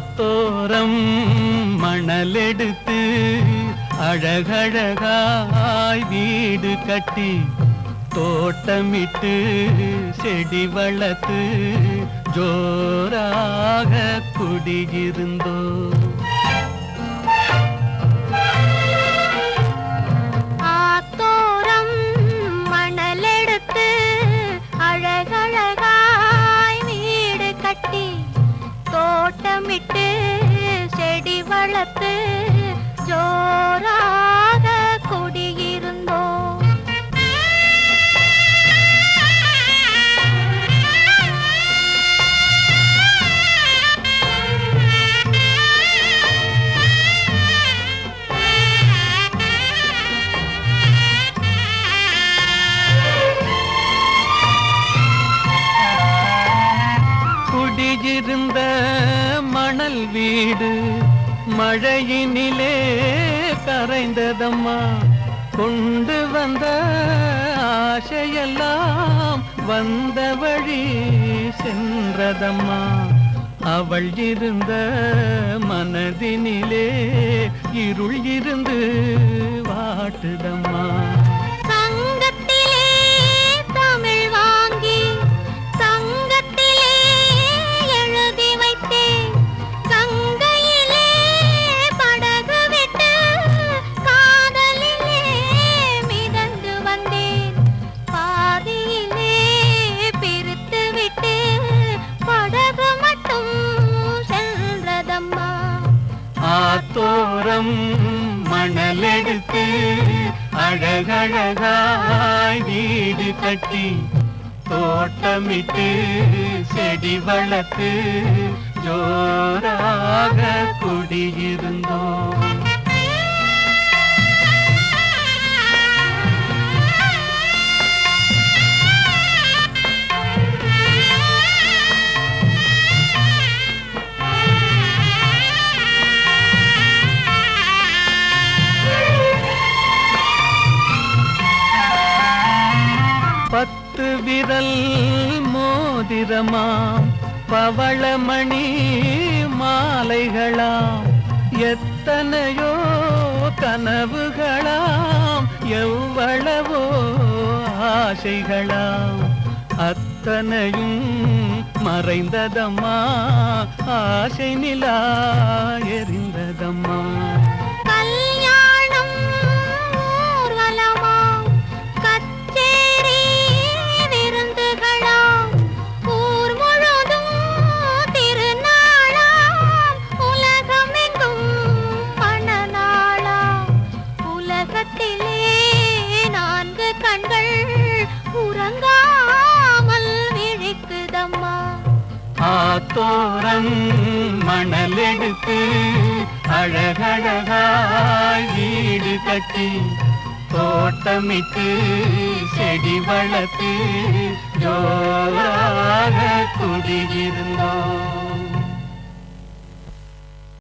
ஆத்தோரம் மணலெடுத்து அழகழகாய் வீடு கட்டி தோட்டமிட்டு செடி வளர்த்து ஜோராக குடியிருந்தோ இருந்த மணல் வீடு மழையினிலே கரைந்ததம்மா. கொண்டு வந்த ஆசையெல்லாம் வந்த வழி சென்றதம்மா. அவள் இருந்த மனதினிலே இருள் இருந்து வாட்டுதம்மா. மரம் மணலெடுத்து அழகழகாய் வீடு கட்டி தோட்டமிட்டு செடி வளர்த்து ஜோ பத்து விரல் மோதிரமாம். பவளமணி மாலைகளாம். எத்தனையோ கனவுகளாம். எவ்வளவோ ஆசைகளாம். அத்தனையும் மறைந்ததம்மா. ஆசை நிலா எரிந்ததம்மா. ஆத்தோரம் மணலெடுத்து அழகழகாய் வீடு கட்டி தோட்டமிட்டு செடி வளர்த்து ஜோராக குடியிருந்தோம்.